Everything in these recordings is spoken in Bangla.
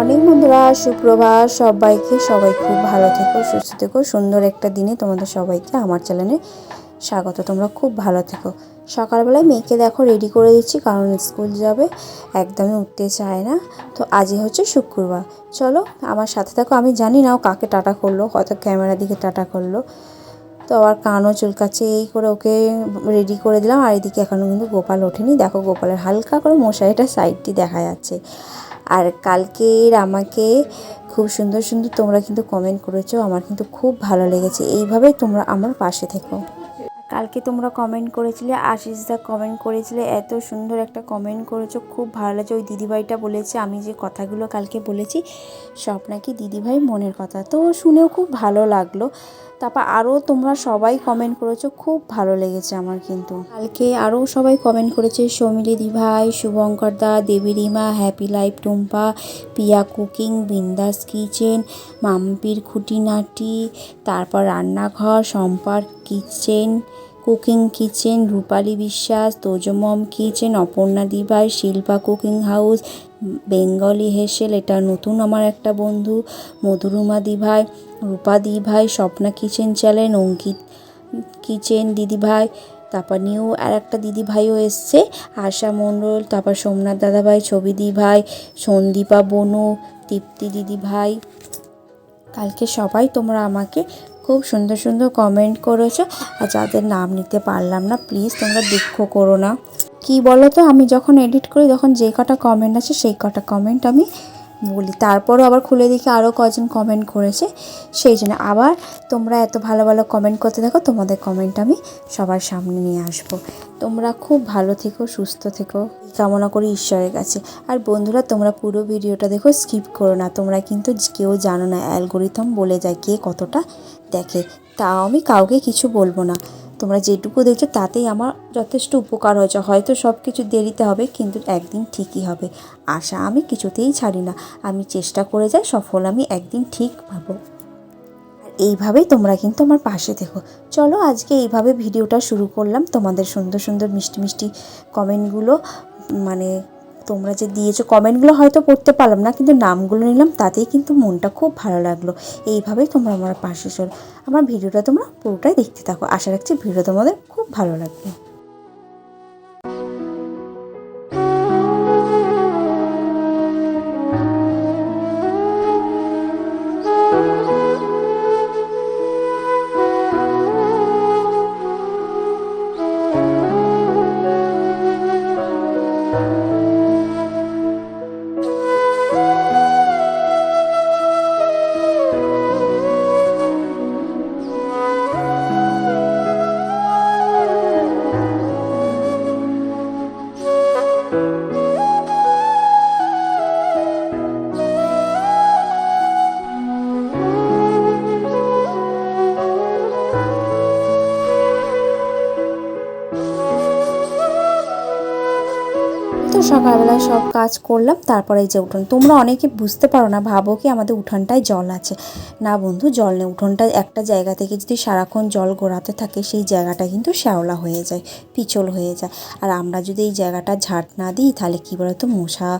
মর্নিং বন্ধুরা, সুপ্রভাত। সবাইকে সবাই খুব ভালো থেকো, সুস্থ থেকো। সুন্দর একটা দিনে তোমাদের সবাইকে আমার চ্যানেলে স্বাগত। তোমরা খুব ভালো থেকো। সকালবেলায় মেয়েকে দেখো রেডি করে দিচ্ছি, কারণ স্কুল যাবে, একদমই উঠতে চায় না। তো আজই হচ্ছে শুক্রবার। চলো আমার সাথে থাকো। আমি জানি না ও কাকে টাটা করল, হয়তো ক্যামেরা দিকে টাটা করল। তো আবার কানও চুলকাচ্ছে, এই করে ওকে রেডি করে দিলাম। আর এদিকে এখনও কিন্তু গোপাল ওঠেনি। দেখো গোপালের হালকা করে মশারিটা সাইডটি দেখা যাচ্ছে। আর কালকের আমাকে খুব সুন্দর সুন্দর তোমরা কিন্তু কমেন্ট করেছ। আমার কিন্তু খুব ভালো লেগেছে। এইভাবেই তোমরা আমার পাশে থেকো। কালকে তোমরা কমেন্ট করেছিলে আশিস দা কমেন্ট করেছিলে, এত সুন্দর একটা কমেন্ট করেছ। খুব ভালো লাগছে। ওই দিদিভাইটা বলেছে, আমি যে কথাগুলো কালকে বলেছি, সব নাকি দিদিভাই মনের কথা। তো শুনেও খুব ভালো লাগল। তারপর আরও তোমরা সবাই কমেন্ট করেছ, খুব ভালো লেগেছে আমার কিন্তু। কালকে আরও সবাই কমেন্ট করেছে সৌমিলি দিভাই, শুভঙ্কর দা, Debi Rima happy life Tumpa, Piya cooking, Bindaas kitchen, মাম্পির খুঁটিনাটি, তারপর রান্নাঘর সম্পার kitchen cooking kitchen, Rupali Biswas, তোজমম kitchen, Aparna দিভাই শিল্পা কুকিং হাউস, বেঙ্গলি হেসেল, এটা নতুন আমার একটা বন্ধু, মধুরুমা দিভাই, Rupa দিভাই, Swapna kitchen channel, Ankit kitchen দিদিভাই, তারপর নিউ আর একটা দিদিভাইও এসছে, আশা মণ্ডল, তারপর সোমনাথ দাদাভাই, ছবি দিভাই, সন্দীপা বনু, তৃপ্তি দিদিভাই। কালকে সবাই তোমরা আমাকে খুব সুন্দর সুন্দর কমেন্ট করেছ আর যাদের নাম নিতে পারলাম না প্লিজ তোমরা দুঃখ করো না। কি বলো তো? আমি যখন এডিট করি, তখন যে কটা কমেন্ট আছে, সেই কটা কমেন্ট আমি বলি। তারপরও আবার খুলে দেখি আরও কজন কমেন্ট করেছে। সেই জন্য আবার তোমরা এত ভালো ভালো কমেন্ট করতে থাকো, তোমাদের কমেন্ট আমি সবার সামনে নিয়ে আসব। তোমরা খুব ভালো থেকো, সুস্থ থেকো। কামনা করি ঈশ্বরের কাছে। আর বন্ধুরা, তোমরা পুরো ভিডিওটা দেখো স্কিপ করো না। তোমরা কিন্তু কেউ জানো না অ্যালগোরিথম বলে যায় কে কতটা দেখে। তাও আমি কাউকে কিছু বলব না। তোমরা যেটুকু দেখছ তাতেই আমার যথেষ্ট উপকার হয়েছে। হয়তো সব কিছু দেরিতে হবে, কিন্তু একদিন ঠিকই হবে। আশা আমি কিছুতেই ছাড়ি না। আমি চেষ্টা করে যাই, সফল আমি একদিন ঠিক পাবো এইভাবেই তোমরা কিন্তু আমার পাশে থেকো। চলো আজকে এইভাবে ভিডিওটা শুরু করলাম। তোমাদের সুন্দর সুন্দর মিষ্টি মিষ্টি কমেন্টগুলো মানে তোমরা যে দিয়েছ, কমেন্টগুলো হয়তো পড়তে পারলাম না, কিন্তু নামগুলো নিলাম, তাতেই কিন্তু মনটা খুব ভালো লাগল। এইভাবেই তোমরা আমার পাশে চলো আমার ভিডিওটা তোমরা পুরোটাই দেখতে থাকো। আশা রাখছি ভিডিও তোমাদের খুব ভালো লাগবে। সকালবেলা সব কাজ করলাম, তারপরে যে উঠোন। তোমরা অনেকে বুঝতে পারো না, ভাবো কি আমাদের উঠানটায় জল আছে। না বন্ধু, জল নেই। উঠোনটা একটা জায়গা থেকে যদি সারাক্ষণ জল গোড়াতে থাকে, সেই জায়গাটা কিন্তু শ্যাওলা হয়ে যায় পিছল হয়ে যায়। আর আমরা যদি এই জায়গাটা ঝাড় না দিই, তাহলে কী বলতো, মশা,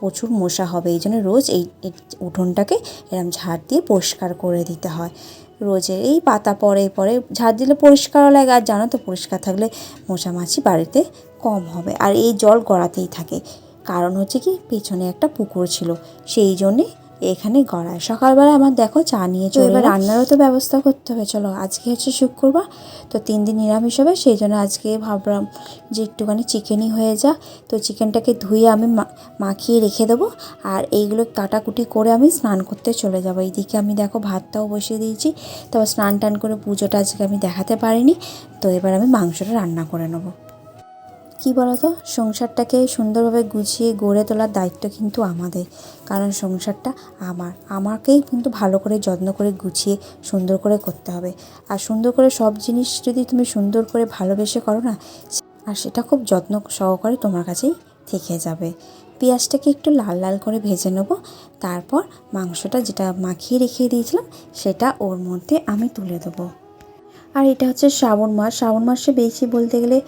প্রচুর মশা হবে। এই জন্য রোজ এই এই উঠোনটাকে এরম ঝাড় দিয়ে পরিষ্কার করে দিতে হয়। রোজের এই পাতা পরে পরে ঝাড় দিলে পরিষ্কারও লাগে আর জানো তো পরিষ্কার থাকলে মশামাছি বাড়িতে কম হবে আর এই জল গড়াতেই থাকে। কারণ হচ্ছে কি, পেছনে একটা পুকুর ছিল, সেই জন্যে এখানে গড়ায়। সকালবেলা আমার দেখো চা নিয়ে চলে এবার রান্নারও তো ব্যবস্থা করতে হবে। চলো আজকে হচ্ছে শুক্রবার তো তিন দিন নিরামিষ হবে সেই জন্য আজকে ভাবলাম যে একটুখানি চিকেনই হয়ে যা। তো চিকেনটাকে ধুয়ে আমি মাখিয়ে রেখে দেবো আর এইগুলো কাটাকুটি করে আমি স্নান করতে চলে যাব। এইদিকে আমি দেখো ভাতটাও বসিয়ে দিয়েছি তারপর স্নান টান করে পুজোটা আজকে আমি দেখাতে পারিনি তো এবার আমি মাংসটা রান্না করে নেব। কি বলতো? সংসারটাকে সুন্দরভাবে গুছিয়ে গড়ে তোলার দায়িত্ব কিন্তু আমাদের। কারণ সংসারটা আমার। আমাকেই কিন্তু ভালো করে, যত্ন করে গুছিয়ে সুন্দর করে করতে হবে। আর সুন্দর করে সব জিনিস যদি তুমি সুন্দর করে ভালোবেসে করো না আর সেটা খুব যত্ন সহকারে তোমার কাছেই থেকে যাবে। পেঁয়াজটাকে একটু লাল লাল করে ভেজে নেব। তারপর মাংসটা যেটা মাখিয়ে রেখে দিয়েছিলাম, সেটা ওর মধ্যে আমি তুলে দেবো। আর এটা হচ্ছে শ্রাবণ মাস। শ্রাবণ মাসে বেশি বলতে গেলে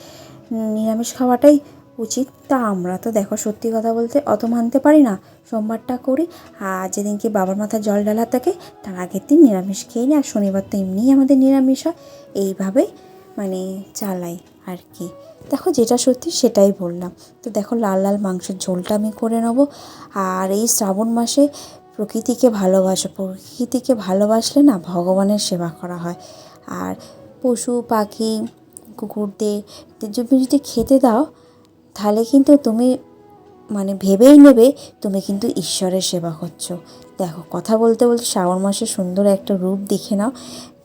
নিরামিষ খাওয়াটাই উচিত। তা আমরা তো দেখো সত্যি কথা বলতে অত মানতে পারি না। সোমবারটা করি, আর যেদিনকে বাবার মাথায় জল ডালা থাকে, তার আগের দিন নিরামিষ খেয়ে নিই, আর শনিবার তো এমনিই আমাদের নিরামিষ হয়। এইভাবে মানে চালাই আর কি। দেখো যেটা সত্যি সেটাই বললাম। তো দেখো লাল লাল মাংসের ঝোলটা আমি করে নেব। আর এই শ্রাবণ মাসে প্রকৃতিকে ভালোবাসো। প্রকৃতিকে ভালোবাসলে না ভগবানের সেবা করা হয়। আর পশু, পাখি কুকুরদের তুমি যদি খেতে দাও, তাহলে কিন্তু তুমি মানে ভেবেই নেবে তুমি কিন্তু ঈশ্বরের সেবা করছ। দেখো, কথা বলতে বলতে শ্রাবণ মাসে সুন্দর একটা রূপ দেখে নাও।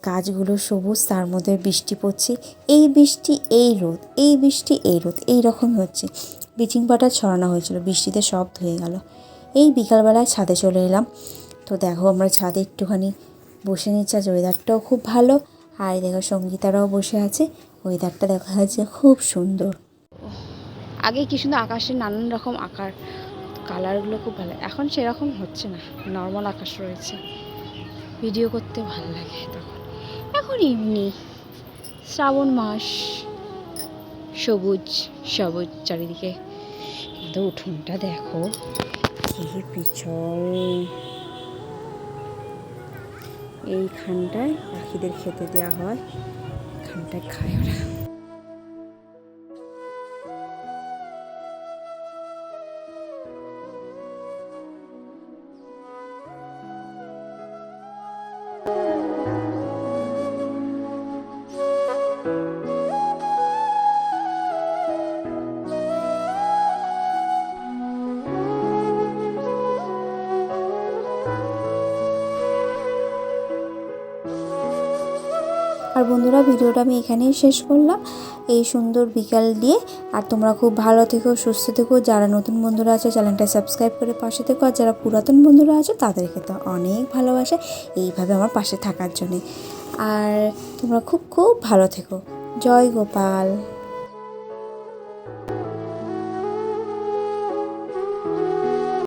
গাছগুলো সবুজ, তার মধ্যে বৃষ্টি পড়ছে। এই বৃষ্টি, এই রোদ, এই বৃষ্টি, এই রোদ, এই রকম হচ্ছে। ব্লিচিং পাউডার ছড়ানো হয়েছিল, বৃষ্টিতে সব ধুয়ে গেল। এই বিকালবেলায় ছাদে চলে এলাম। তো দেখো, আমরা ছাদে একটুখানি বসে নিচ্ছি আজ ওয়েদারটাও খুব ভালো। আর দেখো, সঙ্গীতারাও বসে আছে। ওয়েদারটা দেখা যাচ্ছে খুব সুন্দর। আগে কি সুন্দর আকাশের নানান রকম আকার কালারগুলো খুব ভালো, এখন সেরকম হচ্ছে না নর্মাল আকাশ রয়েছে। ভিডিও করতে ভালো লাগে তখন। এখন এমনি, শ্রাবণ মাস, সবুজ সবুজ চারিদিকে। কিন্তু উঠোনটা দেখো, কি পিছল। এইখানটায় পাখিদের খেতে দেওয়া হয়। এখানটায় খায় ওরা আর বন্ধুরা, ভিডিওটা আমি এখানেই শেষ করলাম। এই সুন্দর বিকাল দিয়ে। আর তোমরা খুব ভালো থেকো, সুস্থ থেকো। যারা নতুন বন্ধুরা আছে, চ্যানেলটা সাবস্ক্রাইব করে পাশে থেকো। আর যারা পুরাতন বন্ধুরা আছে, তাদেরকে তো অনেক ভালোবাসে এইভাবে আমার পাশে থাকার জন্যে। আর তোমরা খুব খুব ভালো থেকো। জয় গোপাল।